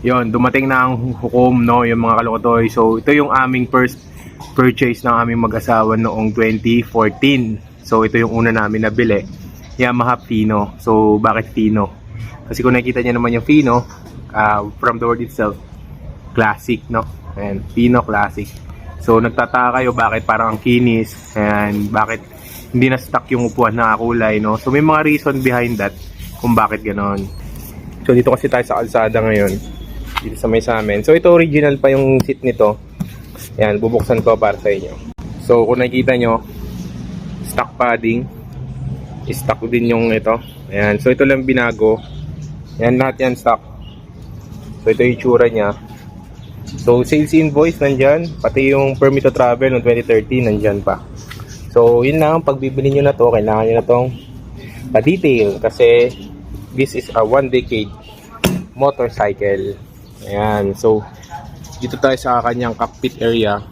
yon dumating na ang hukom, no, yung mga kalokotoy. So, ito yung aming first purchase ng aming mag-asawa noong 2014. So, ito yung una namin nabili. Yamaha Fino. So, bakit Fino? Kasi kung nakikita niyo naman yung Fino, ah, from the word itself, classic, no? Ayan, Fino classic. So, nagtataka kayo bakit parang ang kinis, and bakit hindi na stock yung upuan na kulay, no? So, may mga reason behind that kung bakit ganon. So, dito kasi tayo sa kalsada ngayon. Dito sa may sa amin. So, ito original pa yung seat nito. Yan, bubuksan ko para sa inyo. So, kung nakikita nyo, stock padding. Stock din yung ito. Ayan. So, ito lang binago. Yan, lahat yan stock. So, ito yung itsura niya. So, sales invoice nandyan. Pati yung permit to travel noong 2013 nandyan pa. So, yun lang. Pag bibili nyo na to, kailangan nyo na tong pa-detail. Kasi, this is a one decade motorcycle. Ayan. So, dito tayo sa kanyang cockpit area.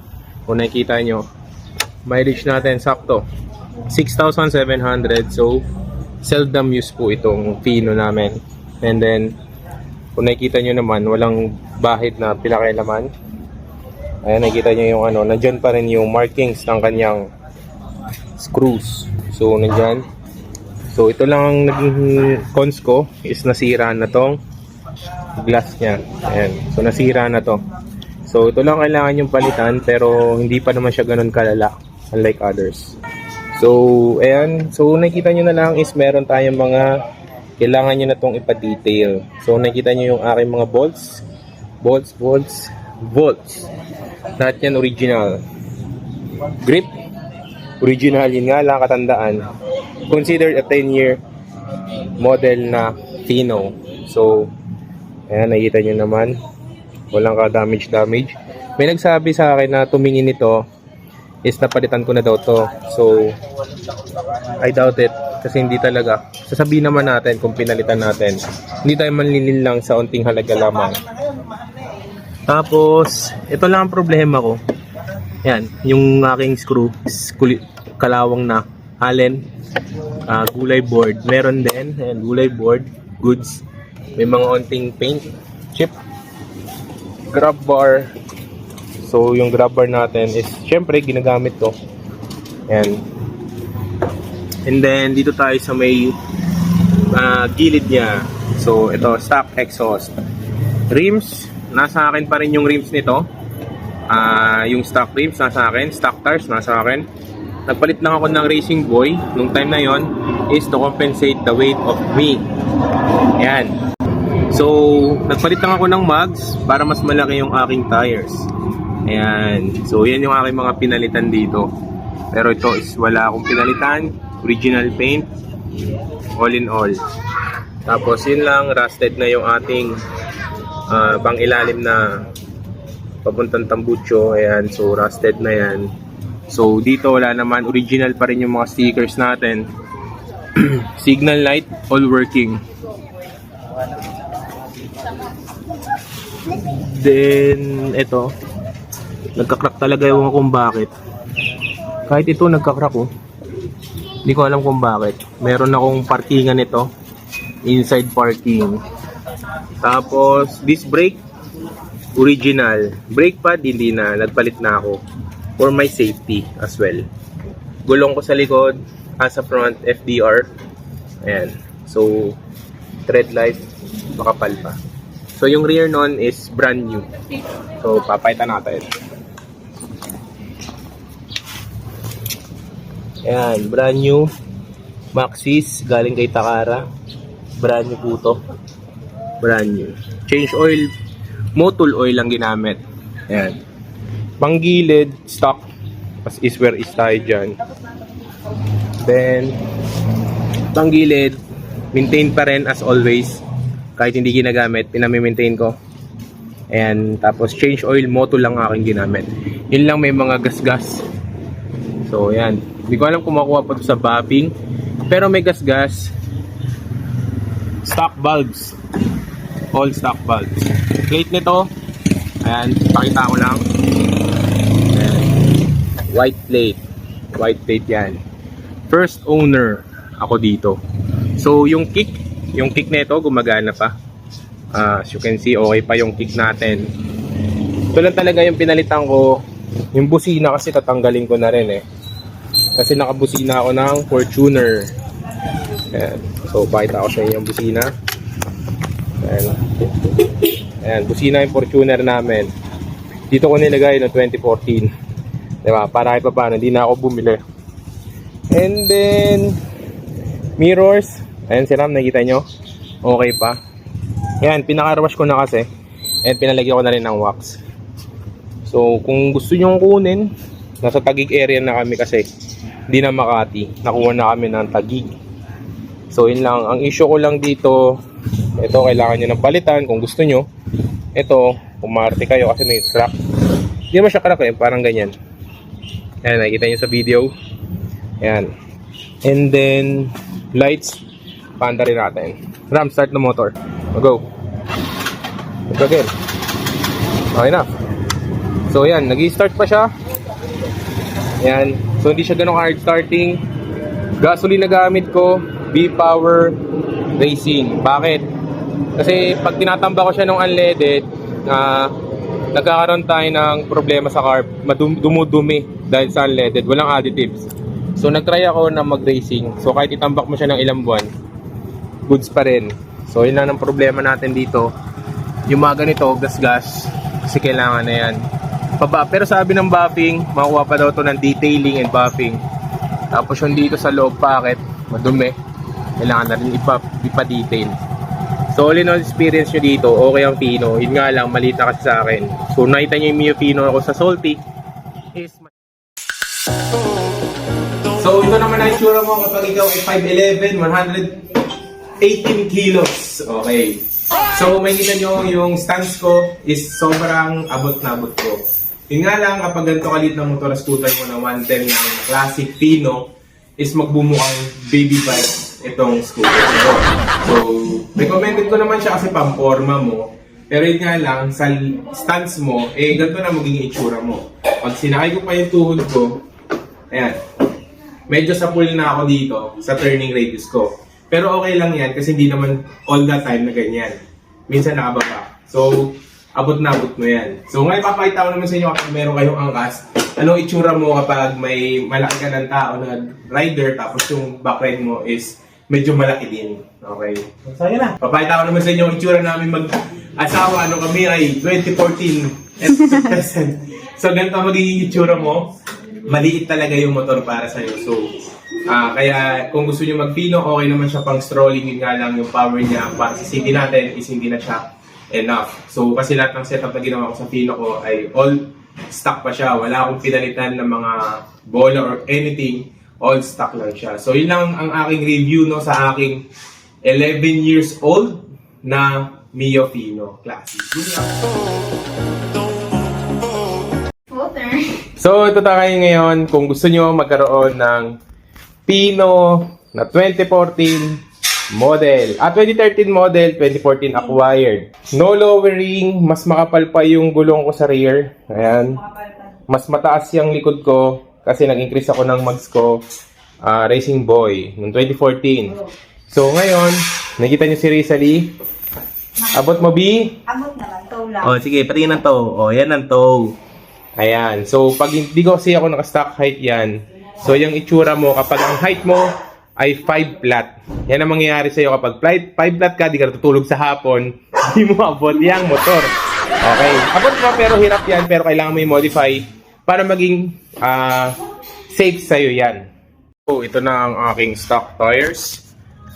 Kung nakikita nyo, mileage natin sakto. 6,700. So, seldom use po itong Fino namin. And then, kung nakikita nyo naman, walang bahid na pinakailaman. Ayan, nakikita nyo yung ano, nandyan pa rin yung markings ng kanyang screws. So, nandyan. So, ito lang ang naging cons ko is nasira na tong glass niya. Ayan. So, nasira na to. So, ito lang kailangan yung palitan pero hindi pa naman siya ganun kalala unlike others. So, ayan. So, nakita nyo na lang is meron tayong mga kailangan nyo na tong ipa-detail. So, nakita nyo yung aking mga bolts. Bolts, bolts, bolts. Lahat yan original. Grip. Original, yun nga lang katandaan. Considered a 10-year model na Fino. So, ayan, nakita nyo naman. Walang ka-damage damage. May nagsabi sa akin na tumingin nito is napalitan ko na daw to. So, I doubt it. Kasi hindi talaga. Sasabihin naman natin kung pinalitan natin. Hindi tayo manlilin lang sa unting halaga lamang. Tapos, ito lang ang problema ko. Yan, yung aking screw is kalawang na. Allen, ah, gulay board. Meron din, ayan, gulay board, goods. May mga onting paint, chip, grab bar. So, yung grab bar natin is, syempre, ginagamit to. Ayan. And then, dito tayo sa may ah, gilid niya. So, ito, stock exhaust. Rims, nasa akin pa rin yung rims nito. Ah, yung stock rims nasa akin, stock tires nasa akin. Nagpalit lang ako ng Racing Boy nung time na yon is to compensate the weight of me. Ayan. So, nagpalit lang ako ng mugs para mas malaki yung aking tires. Ayan. So, yan yung aking mga pinalitan dito. Pero ito is wala akong pinalitan. Original paint. All in all. Tapos, yun lang. Rusted na yung ating ah, pang ilalim na papuntang tambucho. Ayan. So, rusted na yan. So, dito wala naman. Original pa rin yung mga stickers natin. Signal light, all working. Then, ito. Nagkakrak talaga yung kung bakit. Kahit ito, nagkakrak oh. Hindi ko alam kung bakit. Meron akong parkingan nito. Inside parking. Tapos, this brake, original. Brake pad, hindi na. Nagpalit na ako. For my safety as well. Gulong ko sa likod. As a front, FDR. Ayan. So, tread light, makapal pa. So, yung rear nun is brand new. So, papayta natin. Ayan, brand new. Maxis, galing kay Takara. Brand new po to. Brand new. Change oil, motul oil lang ginamit. Ayan. Panggilid, stock. As is where is tayo dyan. Then, panggilid, maintain pa rin as always. Kahit hindi ginagamit, pinami-maintain ko. And tapos change oil, moto lang aking ginamit. Yun lang may mga gas-gas. So, yan. Hindi ko alam kung makuha pa sa bobbing. Pero may gas-gas. Stock bulbs. All stock bulbs. Plate nito. Ayan, pakita ko lang. Ayan. White plate. White plate yan. First owner ako dito. So, yung kick, yung kick nito gumagana pa. Ah, as you can see, okay pa yung kick natin. Ito lang talaga yung pinalitan ko. Yung busina kasi tatanggalin ko na rin eh. Kasi nakabusina ako ng Fortuner. Ayan. So, pakita ko sa inyo yung busina. Ayan. Ayan, busina yung Fortuner namin. Dito ko nilagay no 2014. Diba? Para kahit pa paano, hindi na ako bumili. And then, mirrors. Ayan si Ram, nakita nyo? Okay pa. Ayan, pinaka-wash ko na kasi. And pinalagyan ko na rin ng wax. So, kung gusto nyo kunin, nasa Tagig area na kami kasi. Hindi na Makati. Nakuha na kami ng Tagig. So, yun lang. Ang issue ko lang dito, ito, kailangan nyo ng palitan kung gusto nyo. Ito, umarte kayo kasi may crack. Hindi naman siya crack eh, parang ganyan. Ayan, nakikita nyo sa video. Ayan. And then, lights, panda rin natin. Ram, start the motor. Go. Let's again. Okay na. So, yan. nag-start pa siya. Yan. So, hindi siya ganun hard starting. Gasoline na gamit ko. B-Power Racing. Bakit? Kasi pag tinatamba ko siya ng unleaded, na nagkakaroon tayo ng problema sa carb, madum- dumudumi dahil sa unleaded, walang additives. So nagtry ako na mag-racing. So kahit itambak mo siya ng ilang buwan, goods pa rin. So yun lang ang problema natin dito. Yung mga ganito, gas-gas, kasi kailangan na yan. Paba, pero sabi ng buffing, makuha pa daw to ng detailing and buffing. Tapos yung dito sa loob packet, madumi. Kailangan na rin ipa, ipa-detail. So all in all experience nyo dito, okay ang Pino. Yun nga lang, maliit na kasi sa akin. So nakita nyo yung Mio Pino ako sa Salty. Is So ito naman ang itsura mo kapag ikaw ay 5'11", 118 kilos. Okay. So may kita nyo yung stance ko is sobrang abot na abot ko. Yun nga lang kapag ganito kalit ng motor scooter mo na 110 ng classic Pino is magbumukhang baby bike itong scooter ko. So, recommended ko naman siya kasi pamporma mo. Pero yun nga lang, sa stance mo, eh, ganito na magiging itsura mo. Pag sinakay ko pa yung tuhod ko, ayan, medyo sa pull na ako dito, sa turning radius ko. Pero okay lang yan kasi hindi naman all the time na ganyan. Minsan nakababa. So, abot na abot mo yan. So, ngayon papakita ko naman sa inyo kapag meron kayong angkas, anong itsura mo kapag may malaki ka ng tao na rider tapos yung back ride mo is medyo malaki din. Okay. Yun na. Papakita ko naman sa inyo ang itsura namin mag-asawa. Ano kami ay 2014 at present. so, ganito magiging itsura mo. Maliit talaga yung motor para sa'yo. So, ah kaya kung gusto niyo mag-Pino, okay naman siya pang strolling. Yun nga lang yung power niya para sa city natin is hindi na siya enough. So, kasi lahat ng setup na ginawa ko sa Pino ko ay all stock pa siya. Wala akong pinalitan ng mga bola or anything. All stock lang siya. So, yun lang ang aking review no, sa aking 11 years old na Mio Fino Classic. Yun lang. So, ito tayo ngayon kung gusto nyo magkaroon ng Pino na 2014 model. Ah, 2013 model, 2014 acquired. No lowering, mas makapal pa yung gulong ko sa rear. Ayan. Mas mataas yung likod ko kasi nag-increase ako ng mags ko ah, Racing Boy noong 2014. So, ngayon, nakita nyo si Rizali. Abot mo, B? Abot naman, tow lang. Oh, sige, patingin ng toe. Oh, yan ang toe. Ayan. So, pag hindi ko kasi ako naka-stock height yan, so yung itsura mo, kapag ang height mo ay 5 flat. Yan ang mangyayari sa'yo kapag 5 flat ka, di ka natutulog sa hapon, hindi mo abot yung motor. Okay. Abot mo, pero hirap yan, pero kailangan mo i-modify para maging ah, safe sa'yo yan. So, ito na ang aking stock tires.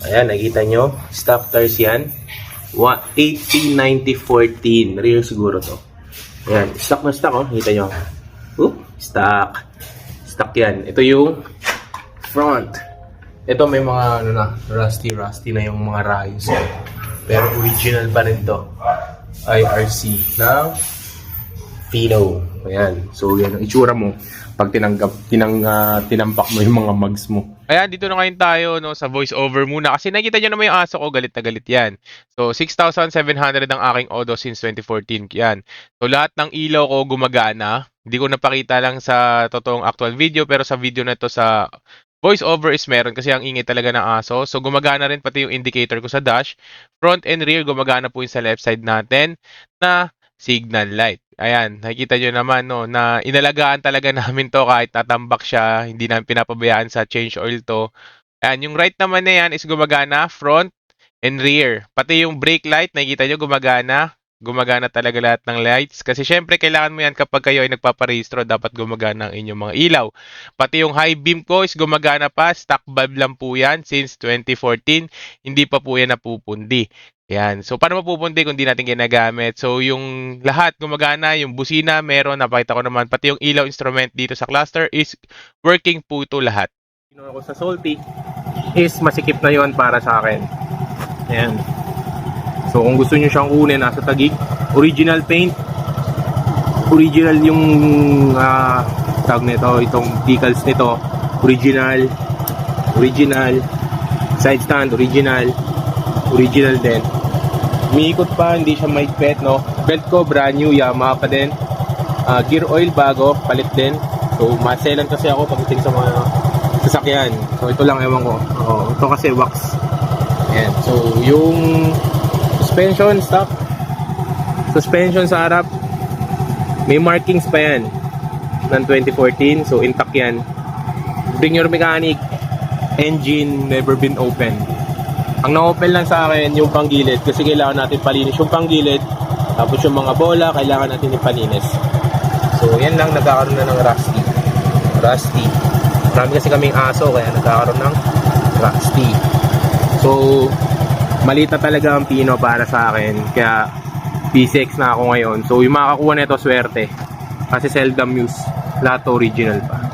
Ayan, nakita nyo. Stock tires yan. Wa- 1890-14. Rear siguro to. Ayan, stock na stock, oh. Kita nyo. Oop, stock. Stock yan. Ito yung front. Ito may mga, ano na, rusty-rusty na yung mga rayos. Pero original pa rin to. IRC ng Pino. Ayan. So, yan ang itsura mo pag tinanggap, tinang, ah, tinampak mo yung mga mugs mo. Ayan, dito na ngayon tayo no, sa voice over muna. Kasi nakita nyo naman yung aso ko, galit na galit yan. So, 6,700 ang aking Odo since 2014. Yan. So, lahat ng ilaw ko gumagana. Hindi ko napakita lang sa totoong actual video, pero sa video na to sa Voice over is meron kasi ang ingay talaga ng aso. So gumagana rin pati yung indicator ko sa dash. Front and rear gumagana po yung sa left side natin na signal light. Ayan, nakikita nyo naman no, na inalagaan talaga namin to kahit tatambak siya, hindi namin pinapabayaan sa change oil to. Ayan, yung right naman na yan is gumagana front and rear. Pati yung brake light, nakikita nyo gumagana. Gumagana talaga lahat ng lights. Kasi syempre, kailangan mo yan kapag kayo ay nagpaparehistro, dapat gumagana ang inyong mga ilaw. Pati yung high beam ko is gumagana pa. Stock bulb lang po yan since 2014. Hindi pa po yan napupundi. Yan. So, paano mapupundi kung di natin ginagamit? So, yung lahat gumagana, yung busina meron, napakita ko naman, pati yung ilaw instrument dito sa cluster is working po ito lahat. Kinuha ko sa Salty is masikip na yon para sa akin. Ayan. So kung gusto nyo siyang kunin, nasa tagig. Original paint. Original yung uh, tag nito, itong decals nito. Original. Original. Side stand, original. Original din. Umiikot pa, hindi siya maigpet, no? Belt ko, brand new, Yamaha pa din. Ah, gear oil bago, palit din. So, maselan kasi ako pagdating sa mga sasakyan. So, ito lang ewan ko. Oo, ito kasi wax. Ayan. So, yung suspension, stock. Suspension sa harap. May markings pa yan. Ng 2014. So, intact yan. Bring your mechanic. Engine never been open. Ang na-open lang sa akin yung panggilid kasi kailangan natin palinis yung panggilid. Tapos yung mga bola, kailangan natin ipalinis. So, yan lang nagkakaroon na ng rusty. Rusty. Marami kasi kaming aso kaya nagkakaroon ng rusty. So, maliit na talaga ang pino para sa akin. Kaya, P6 na ako ngayon. So, yung makakakuha nito swerte. Kasi seldom use. Lahat original pa.